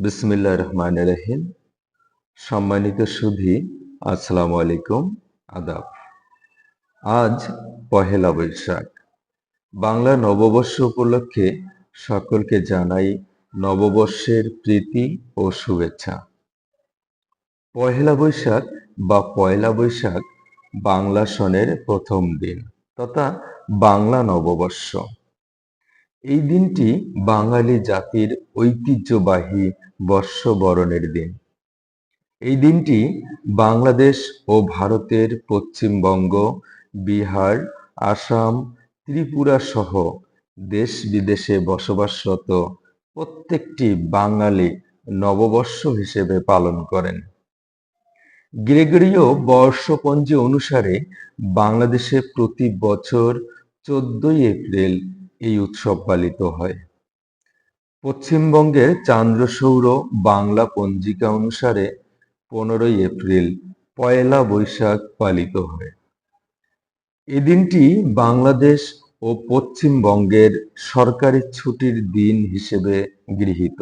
বিসমিল্লাহ রহমান রহিম সম্মানিত সুধী, আসসালামু আলাইকুম, আদাব। আজ পহেলা বৈশাখ। বাংলা নববর্ষ উপলক্ষে সকলকে জানাই নববর্ষের প্রীতি ও শুভেচ্ছা। পহেলা বৈশাখ বা পয়লা বৈশাখ বাংলা সনের প্রথম দিন তথা বাংলা নববর্ষ। এই দিনটি বাঙালি জাতির ঐতিহ্যবাহী বর্ষবরণের দিন। এই দিনটি বাংলাদেশ ও ভারতের পশ্চিমবঙ্গ, বিহার, আসাম, ত্রিপুরা সহ দেশ বিদেশে বসবাসরত প্রত্যেকটি বাঙালি নববর্ষ হিসেবে পালন করেন। গ্রেগরীয় বর্ষপঞ্জি অনুসারে বাংলাদেশে প্রতি বছর চোদ্দই এপ্রিল এই উৎসব পালিত হয়। পশ্চিমবঙ্গের চান্দ্রসৌর বাংলা পঞ্জিকা অনুসারে পনেরোই এপ্রিল পয়লা বৈশাখ পালিত হয়। এই দিনটি বাংলাদেশ ও পশ্চিমবঙ্গের সরকারি ছুটির দিন হিসেবে গৃহীত।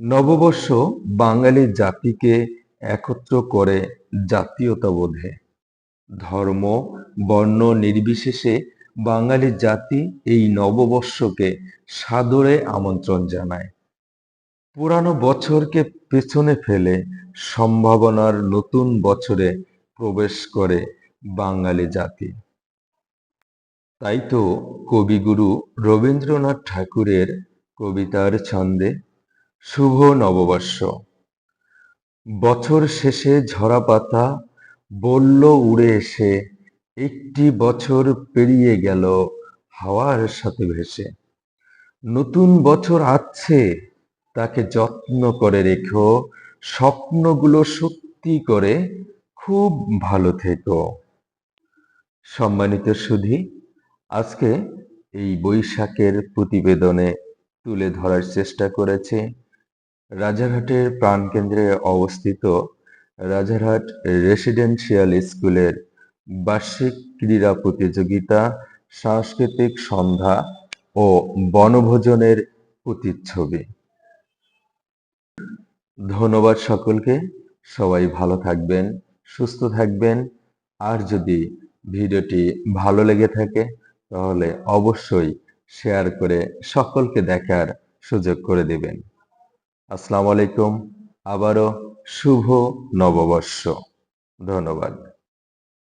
নববর্ষ বাঙালি জাতিকে একত্র করে জাতীয়তাবোধে। ধর্ম, বর্ণ নির্বিশেষে বাঙালি জাতি এই নববর্ষকে সাদরে আমন্ত্রণ জানায়। পুরানো বছরকে পেছনে ফেলে সম্ভাবনার নতুন বছরে প্রবেশ করে বাঙালি জাতি। তাই তো কবিগুরু রবীন্দ্রনাথ ঠাকুরের কবিতার ছন্দে শুভ নববর্ষ। বছর শেষে ঝরা পাতা বলল উড়ে এসে একটি বছর পেরিয়ে গেল হাওয়ার সাথে ভেসে। নতুন বছর আছে তাকে যত্ন করে রেখো, স্বপ্নগুলো সত্যি করে খুব ভালো থেকো। সম্মানিত সুধী, আজকে এই বৈশাখের প্রতিবেদনে তুলে ধরার চেষ্টা করেছে। রাজারহাটের প্রাণকেন্দ্রে অবস্থিত রাজারহাট রেসিডেন্সিয়াল স্কুলের বার্ষিক ক্রীড়া প্রতিযোগিতা, সাংস্কৃতিক সন্ধ্যা ও বনভোজনের প্রতিচ্ছবি। ধন্যবাদ সকলকে। সবাই ভালো থাকবেন, সুস্থ থাকবেন। আর যদি ভিডিওটি ভালো লেগে থাকে, তাহলে অবশ্যই শেয়ার করে সকলকে দেখার সুযোগ করে দেবেন। আসসালামু আলাইকুম। আবারও শুভ নববর্ষ। ধন্যবাদ।